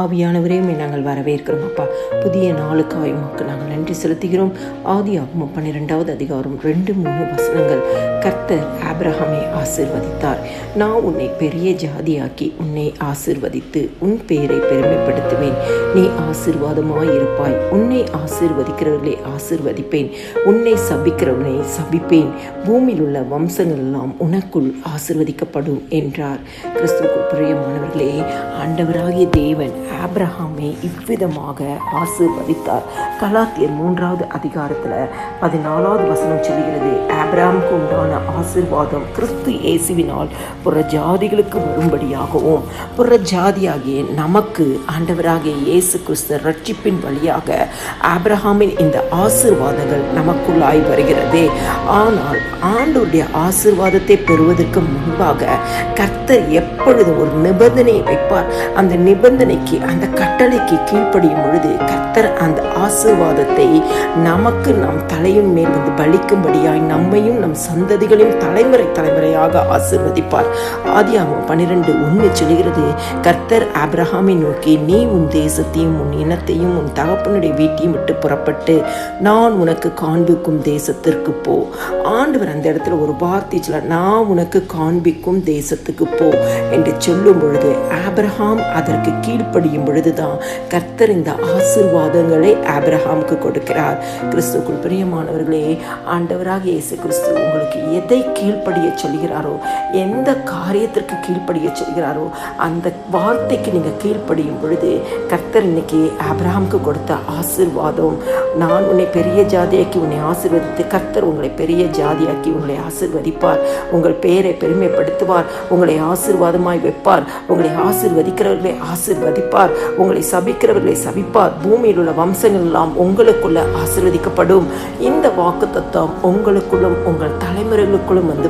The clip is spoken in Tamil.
ஆவியானவரே நாங்கள் வரவேற்கிறோம். அப்பா புதிய நாளுக்காய் உமக்கு நாங்கள் நன்றி செலுத்துகிறோம். ஆதி ஆகும் பன்னிரெண்டாவது அதிகாரம் ரெண்டு மூணு வசனங்கள். கர்த்தர் ஆபிரகாமை ஆசிர்வதித்தார். நான் உன்னை பெரிய ஜாதியாக்கி உன்னை ஆசிர்வதித்து உன் பெயரை பெருமைப்படுத்துவேன். நீ ஆசிர்வாதமாயிருப்பாய். உன்னை ஆசிர்வதிக்கிறவர்களை ஆசிர்வதிப்பேன். உன்னை சபிக்கிறவனை சபிப்பேன். பூமியில் உள்ள வம்சங்கள் எல்லாம் உனக்குள் ஆசிர்வதிக்கப்படும் என்றார். கிறிஸ்துவுக்கு பிரியமானவர்களே ஆண்டவராகிய தேவன் ஆப்ரஹாமை இவ்விதமாக ஆசிர்வதித்தார். கலாத்தியர் மூன்றாவது அதிகாரத்தில் பதினாலாவது வசனம் சொல்கிறது ஆபிரஹாமுக்கு உண்டான ஆசிர்வாதம் கிறிஸ்து இயேசுவினால் புற ஜாதிகளுக்கு வரும்படியாகவும் புற ஜாதியாகிய நமக்கு ஆண்டவராகிய இயேசு கிறிஸ்து ரட்சிப்பின் வழியாக ஆபிரஹாமின் இந்த ஆசீர்வாதங்கள் நமக்குள்ளாய் வருகிறதே. ஆனால் ஆண்டுடைய ஆசீர்வாதத்தை பெறுவதற்கு முன்பாக கர்த்தர் எப்பொழுதும் ஒரு நிபந்தனையை வைப்பார் அந்த நிபந்தனைக்கு அந்த கட்டளைக்கு கீழ்ப்படியும் பொழுது கர்த்தர் அந்த ஆசீர்வாதத்தை நமக்கு நம் தலையின் மேல் வந்து பலிக்கும்படியாய் நம்மையும் நம் சந்ததிகளையும் தலைமுறை தலைமுறையாக ஆசீர்வதிப்பார். ஆதியாகமம் பன்னிரெண்டு ஒன்று சொல்கிறது கர்த்தர் ஆபிரஹாமை நோக்கி நீ உன் தேசத்தையும் உன் இனத்தையும் உன் தகப்பனுடைய வீட்டையும் விட்டு புறப்பட்டு நான் உனக்கு காண்பிக்கும் தேசத்திற்கு போ. ஆண்டவர் அந்த இடத்துல ஒரு வார்த்தை சொல்ல நான் உனக்கு காண்பிக்கும் தேசத்துக்கு போ என்று சொல்லும் பொழுது ஆப்ரஹாம் அதற்கு கீழ்ப்படியும் பொழுதுதான் கர்த்தர் இந்த ஆசீர்வாதங்களை ஆப்ரஹாமுக்கு கொடுக்கிறார். கிறிஸ்துக்குள் பிரியமானவர்களே ஆண்டவராக இயேசு கிறிஸ்து உங்களுக்கு எதை கீழ்ப்படிய சொல்கிறாரோ? எந்த காரியத்திற்கு கீழ்ப்படிய சொல்கிறாரோ அந்த வார்த்தைக்கு நீங்கள் கீழ்ப்படியும் பொழுது கர்த்தர் இன்னைக்கு ஆபிரஹாமுக்கு கொடுத்த ஆசீர்வாதம். நான் உன்னை பெரிய ஜாதியாக்கி உன்னை ஆசீர்வதித்து கர்த்தர் உங்களை பெரிய ஜாதியாக்கி உங்களை ஆசீர்வதிப்பார். உங்கள் பெயரை பெருமைப்படுத்துவார். உங்களை ஆசீர்வாதமாய் வைப்பார். உங்களை ஆசீர்வதிக்கிறவர்களை ஆசீர்வதிப்பார். உங்களை சபிக்கிறவர்களை சபிப்பார். பூமியில் உள்ள வம்சங்கள் எல்லாம் உங்களுக்குள்ள ஆசிர்வதிக்கப்படும். இந்த வாக்கு தத்துவம் உங்களுக்குள்ளும் உங்கள் தலைமுறைகளுக்குள்ளும் வந்து